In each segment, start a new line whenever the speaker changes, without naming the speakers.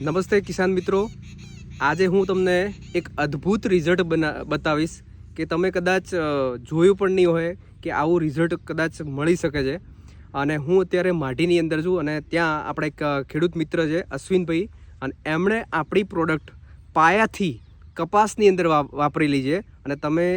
નમસ્તે કિસાન મિત્રો. આજે હું તમને એક અદ્ભુત રિઝલ્ટ બના, બતાવીશ કે તમે કદાચ જોયું પણ નહીં હોય કે આવું રિઝલ્ટ કદાચ મળી શકે છે. અને હું અત્યારે માઢીની અંદર છું અને ત્યાં આપણે એક ખેડૂત મિત્ર છે, અશ્વિનભાઈ. અને એમણે આપણી પ્રોડક્ટ પાયાથી કપાસની અંદર વાપરેલી છે. અને તમે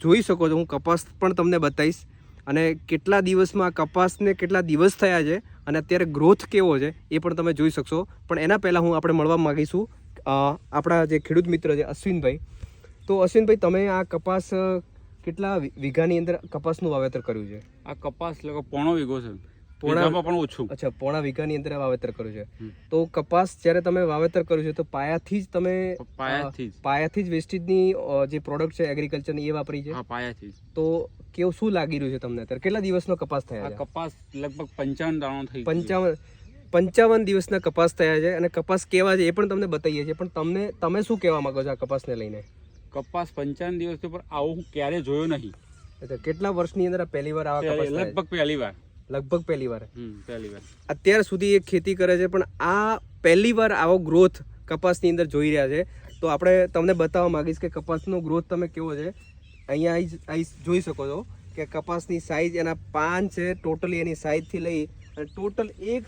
જોઈ શકો છો, હું કપાસ પણ તમને બતાવીશ. અને કેટલા દિવસમાં કપાસને કેટલા દિવસ થયા છે અને અત્યારે ગ્રોથ કેવો છે એ પણ તમે જોઈ શકશો. પણ એના પહેલાં હું આપણે મળવા માગીશું આપણા જે ખેડૂત મિત્ર છે અશ્વિનભાઈ. તો અશ્વિનભાઈ, તમે આ કપાસ કેટલા વીઘાની અંદર કપાસનું વાવેતર કર્યું છે?
આ કપાસ લગભગ પોણો વીઘો છે.
પોણા-
પણ ઓછું.
અચ્છા પોણા વીઘાની અંદર વાવેતર કર્યું છે. તો કપાસ જ્યારે તમે વાવેતર કર્યું છે તો પાયાથી જ તમે
પાયાથી
પાયાથી જ વેસ્ટેજની જે પ્રોડક્ટ છે એગ્રીકલ્ચરની એ વાપરી છે?
હા પાયાથી
તો કેવું શું લાગી રહ્યું છે તમને? અત્યારે કેટલા દિવસનો કપાસ થયા
કપાસ લગભગ પંચાવન દાણો થઈ
પંચાવન પંચાવન દિવસના કપાસ થયા છે અને કપાસ કેવા છે એ પણ તમને બતાવીએ છીએ. પણ તમને તમે શું કહેવા માંગો છો આ કપાસને લઈને?
કપાસ પંચાવન દિવસ ઉપર આવું હું ક્યારે જોયો નહીં.
કેટલા વર્ષની અંદર પહેલી વાર આવા કપાસ
લગભગ પહેલી વાર.
લગભગ પહેલી વાર.
પહેલી વાર.
અત્યાર સુધી એ ખેતી કરે છે પણ આ પહેલી વાર આવો ગ્રોથ કપાસની અંદર જોઈ રહ્યા છે. તો આપણે તમને બતાવવા માંગીશ કે કપાસનો ગ્રોથ તમે કેવો છે? અહીંયા અહીં જોઈ શકો છો કે કપાસની સાઈઝ એના પાન છે ટોટલી એની સાઈઝથી લઈ અને ટોટલ એક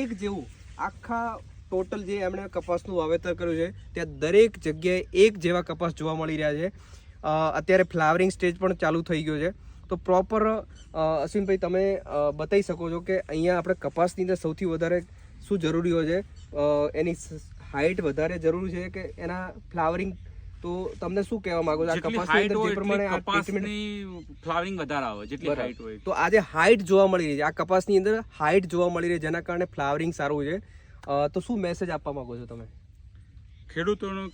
એક જેવું આખા ટોટલ જે એમણે કપાસનું વાવેતર કર્યું છે ત્યાં દરેક જગ્યાએ એક જેવા કપાસ જોવા મળી રહ્યા છે. અત્યારે ફ્લાવરિંગ સ્ટેજ પણ ચાલુ થઈ ગયો છે. તો પ્રોપર અશ્વિનભાઈ તમે બતાવી શકો છો કે અહીંયા આપણે કપાસની અંદર સૌથી વધારે શું જરૂરી હોય છે? એની હાઇટ વધારે જરૂરી છે કે એના ફ્લાવરિંગ તો તમને શું કહેવા માંગો છો? આ કપાસની અંદર જે પ્રમાણે આ ટ્રીટમેન્ટ
ફ્લાવરિંગ વધારે આવે જેટલી હાઇટ હોય.
તો આજે હાઇટ જોવા મળી રહી છે આ કપાસની અંદર હાઇટ જોવા મળી રહી છે જેના કારણે ફ્લાવરિંગ સારું છે. તો શું મેસેજ આપવા માંગો છો તમે?
ખેડૂતોને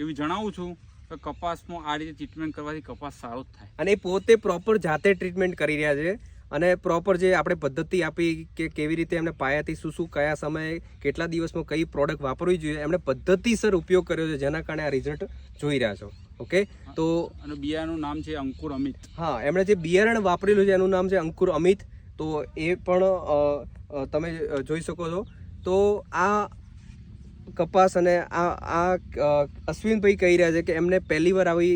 એવી જણાવું છું કપાસમાં આ રીતે ટ્રીટમેન્ટ કરવાથી કપાસ સારો જ થાય.
અને એ પોતે પ્રોપર જાતે ટ્રીટમેન્ટ કરી રહ્યા છે અને પ્રોપર જે આપણે પદ્ધતિ આપી કે કેવી રીતે એમને પાયાથી શું શું કયા સમયે કેટલા દિવસમાં કઈ પ્રોડક્ટ વાપરવી જોઈએ એમણે પદ્ધતિસર ઉપયોગ કર્યો છે જેના કારણે આ રિઝલ્ટ જોઈ રહ્યા છો. ઓકે તો
અને બિયારણનું નામ છે અંકુર અમિત.
હા એમણે જે બિયારણ વાપરેલું છે એનું નામ છે અંકુર અમિત. તો એ પણ તમે જોઈ શકો છો. તો આ કપાસ અને આ આ અશ્વિનભાઈ કહી રહ્યા છે કે એમને પહેલી વાર આવી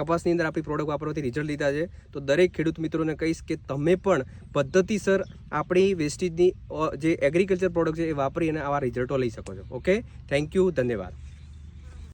કપાસની અંદર આપણી પ્રોડક્ટ વાપરવાથી રિઝલ્ટ લીધા છે. તો દરેક ખેડૂત મિત્રોને કહીશ કે તમે પણ પદ્ધતિસર આપણી વેસ્ટેજની જે એગ્રીકલ્ચર પ્રોડક્ટ છે એ વાપરી અને આવા રિઝલ્ટો લઈ શકો છો. ઓકે થેન્ક યુ ધન્યવાદ.